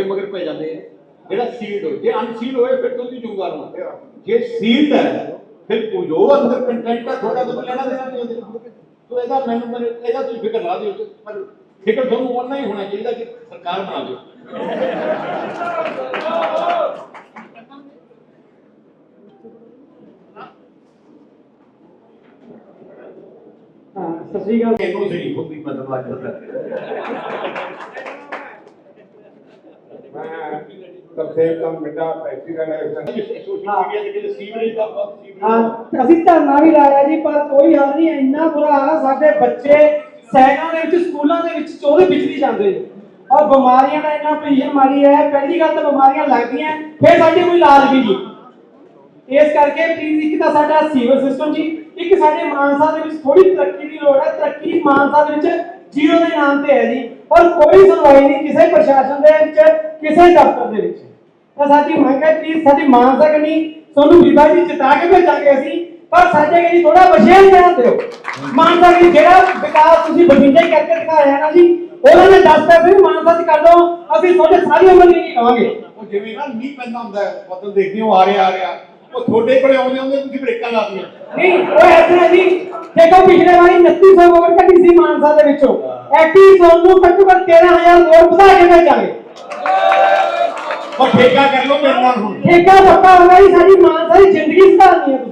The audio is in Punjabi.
ਤੁਹਾਡੇ ਮਗਰ ਪੈ ਜਾਂਦੇ ਆ। ਜਿਹੜਾ ਸੀਲਡ ਹੋਏ ਜੇ ਅਨਸੀਲਡ ਹੋਏ ਫਿਰ ਤੁਸੀਂ ਜ਼ਿੰਮੇਵਾਰ ਹੋ ਜੇ ਸੀਲਡ ਹੈ ਫਿਰ ਕੋਈ ਜੋ ਅੰਦਰ ਕੰਟੈਂਟ ਹੈ ਤੁਹਾਡਾ ਤਾਂ ਲੈਣਾ ਦੇਣਾ ਨਹੀਂ ਉਹਦੇ। ਤੋ ਇਹਦਾ ਮੈਨੂੰ ਮੈਨੂੰ ਇਹਦਾ ਤੁਸੀਂ ਫਿਕਰ ਲਾ ਦਿਓ। ਪਰ ਫਿਕਰ ਤੁਹਾਨੂੰ ਉਹਨਾਂ ਹੀ ਹੋਣਾ ਚਾਹੀਦਾ ਕਿ ਸਰਕਾਰ ਬਣਾ ਦਿਓ। ਹਾਂ ਸਤਿ ਸ੍ਰੀ ਅਕਾਲ। ਇਹਨੂੰ ਸਹੀ ਹੁੰਦੀ ਮਤਲਬ ਅੱਜ ਤੱਕ ਮੈਂ ਤਰਸੇਮ ਦਾ ਮਿੱਡਾ ਪ੍ਰੈਕਟੀਕਲ ਐਕਸ਼ਨ ਸੋਸ਼ਲ ਮੀਡੀਆ ਤੇ ਜਿਹੜੇ ਸੀਵਰੇਜ ਦਾ ਬਹੁਤ ਸੀਵਰੇਜ ਹਾਂ ਅਸੀਂ ਧਰਨਾ ਵੀ ਲਾਇਆ ਜੀ ਪਰ ਕੋਈ ਹੱਲ ਨਹੀਂ ਇੰਨਾ ਬੁਰਾ ਹਾਲ ਆ ਸਾਡੇ ਬੱਚੇ ਸੈਨਾਂ ਦੇ ਵਿੱਚ ਸਕੂਲਾਂ ਦੇ ਵਿੱਚ ਚੋਲੇ ਵਿਚਰੀ ਜਾਂਦੇ ਨੇ। ਔਰ ਬਿਮਾਰੀਆਂ ਦਾ ਇੰਨਾ ਭੀषण ਮਾਰੀ ਹੈ ਪਹਿਲੀ ਗੱਲ ਤਾਂ ਬਿਮਾਰੀਆਂ ਲੱਗਦੀਆਂ ਫਿਰ ਸਾਡੇ ਕੋਈ ਇਲਾਜ ਵੀ ਨਹੀਂ ਇਸ ਕਰਕੇ ਪਲੀਜ਼ ਇੱਕ ਤਾਂ ਸਾਡਾ ਸੀਵਰ ਸਿਸਟਮ ਜੀ ਇੱਕ ਸਾਡੇ ਮਾਨਸਾ ਦੇ ਵਿੱਚ ਥੋੜੀ ਤਰੱਕੀ ਦੀ ਲੋੜ ਹੈ ਤਰੱਕੀ ਮਾਨਸਾ ਦੇ ਵਿੱਚ ਜ਼ੀਰੋ ਦੇ ਨਾਮ ਤੇ ਹੈ ਜੀ। ਔਰ ਕੋਈ ਸੁਣਵਾਈ ਨਹੀਂ ਕਿਸੇ ਪ੍ਰਸ਼ਾਸਨ ਦੇ ਵਿੱਚ ਕਿਸੇ ਦਫ਼ਤਰ ਦੇ ਵਿੱਚ। ਤਾਂ ਸਾਡੀ ਮੰਗ ਹੈ ਪਲੀਜ਼ ਸਾਡੀ ਮਾਨਸਾ ਕਨੀ ਤੁਹਾਨੂੰ ਬੀਬਾ ਜੀ ਜਿਤਾ ਕੇ ਭੇਜਾਂਗੇ ਅਸੀਂ ਪਰ ਸਾਡੇ ਕਨੀ ਥੋੜਾ ਵਿਸ਼ੇਸ਼ ਧਿਆਨ ਦਿਓ। ਮਾਨਸਾ ਕੀ ਜਿਹੜਾ ਵਿਕਾਸ ਤੁਸੀਂ ਬਠਿੰਡੇ ਕਰਕੇ ਦਿਖਾਇਆ ਨਾ ਜੀ ਉਹਨਾਂ ਨੇ 10 ਪੈਸੇ ਵੀ ਮਾਨਸਾ ਚ ਕਰ ਦੋ ਅਸੀਂ ਤੁਹਾਡੇ ਸਾਰੀ ਉਮਰ ਨਹੀਂ ਕਹਾਂਗੇ ਉਹ ਜਿਵੇਂ ਨਾ ਮੀਂਹ ਪੈਂਦਾ ਹੁੰਦਾ ਹੈ ਬਦਲ ਦੇਖਦੇ ਹੋ ਆ ਰਿਹਾ ਆ ਰਿਹਾ। ਉਹ ਤੁਹਾਡੇ ਕੋਲੇ ਆਉਂਦੇ ਆਉਂਦੇ ਤੁਸੀਂ ਬ੍ਰੇਕਾਂ ਲਾਦੀਆਂ ਨਹੀਂ ਉਹ ਐਸਾ ਹੈ ਜੀ ਦੇਖੋ ਪਿਛਲੇ ਵਾਰੀ 2900 ਵੋਟ ਕੱਢੀ ਸੀ ਮਾਨਸਾ ਦੇ ਵਿੱਚੋਂ। ਐਕਟਿਵ ਜ਼ੋਨ ਨੂੰ ਘੱਟੋ ਘੱਟ 13000 ਵੋਟ ਵਧਾ ਕੇ ਭੇਜਾਂਗੇ ਉਹ ਠੇਕਾ ਕਰ ਲਓ ਮੇਰੇ ਨਾਲ ਹੁਣ। ਠੇਕਾ ਪੱਕਾ ਹੋਣਾ ਜੀ, ਸਾਡੀ ਮਾਨਸਾ ਦੀ ਜ਼ਿੰਦਗੀ ਸੁਧਾਰਨੀ ਹੈ।